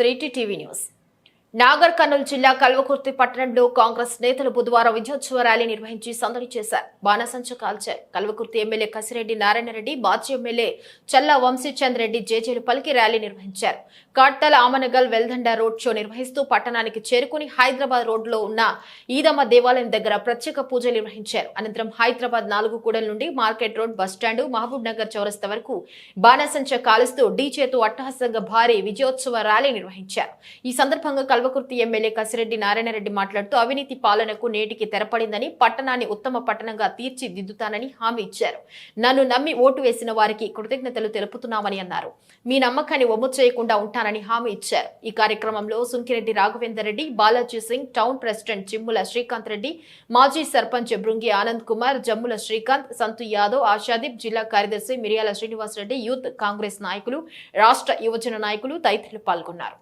Three T T V news. Nagar Kurnool జిల్లా కల్వకుర్తి పట్టణంలో కాంగ్రెస్ నేతలు బుధవారం విజయోత్సవ ర్యాలీ నిర్వహించి సందడి చేశారు. బాణసంచ కాల్చారు. కల్వకుర్తి ఎమ్మెల్యే కసిరెడ్డి నారాయణరెడ్డి మాజీ ఎమ్మెల్యే చల్లా వంశీచంద్ రెడ్డి జేజేలు పలికి ర్యాలీ నిర్వహించారు. కాట్తల ఆమనగల్ వెల్దండ రోడ్ షో నిర్వహిస్తూ పట్టణానికి చేరుకుని హైదరాబాద్ రోడ్లో ఉన్న ఈదమ్మ దేవాలయం దగ్గర ప్రత్యేక పూజలు నిర్వహించారు. అనంతరం హైదరాబాద్ నాలుగు కూడల నుండి market road bus stand Mahabub Nagar చౌరస్తా వరకు బాణసంచ కాలుస్తూ డీచేతో అట్టహాసంగా భారీ విజయోత్సవ ర్యాలీ నిర్వహించారు. ఈ సందర్భంగా కల్వకుర్తి ఎమ్మెల్యే కసిరెడ్డి నారాయణరెడ్డి మాట్లాడుతూ అవినీతి పాలనకు నేటికి తెరపడిందని పట్టణాన్ని ఉత్తమ పట్టణంగా తీర్చిదిద్దుతానని హామీ ఇచ్చారు. నన్ను నమ్మి ఓటు వేసిన వారికి కృతజ్ఞతలు తెలుపుతున్నామని అన్నారు. మీ నమ్మకాన్ని ఒమ్ము చేయకుండా ఉంటానని హామీ ఇచ్చారు. ఈ కార్యక్రమంలో సుంకిరెడ్డి రాఘవేందర్ రెడ్డి బాలాజీ సింగ్ టౌన్ ప్రెసిడెంట్ చిమ్ముల శ్రీకాంత్ రెడ్డి మాజీ సర్పంచ్ బృంగి ఆనంద్ కుమార్ జమ్ముల శ్రీకాంత్ సంతు యాదవ్ ఆశాదీప్ జిల్లా కార్యదర్శి మిరియాల శ్రీనివాసరెడ్డి యూత్ కాంగ్రెస్ నాయకులు రాష్ట్ర యువజన నాయకులు తదితరులు పాల్గొన్నారు.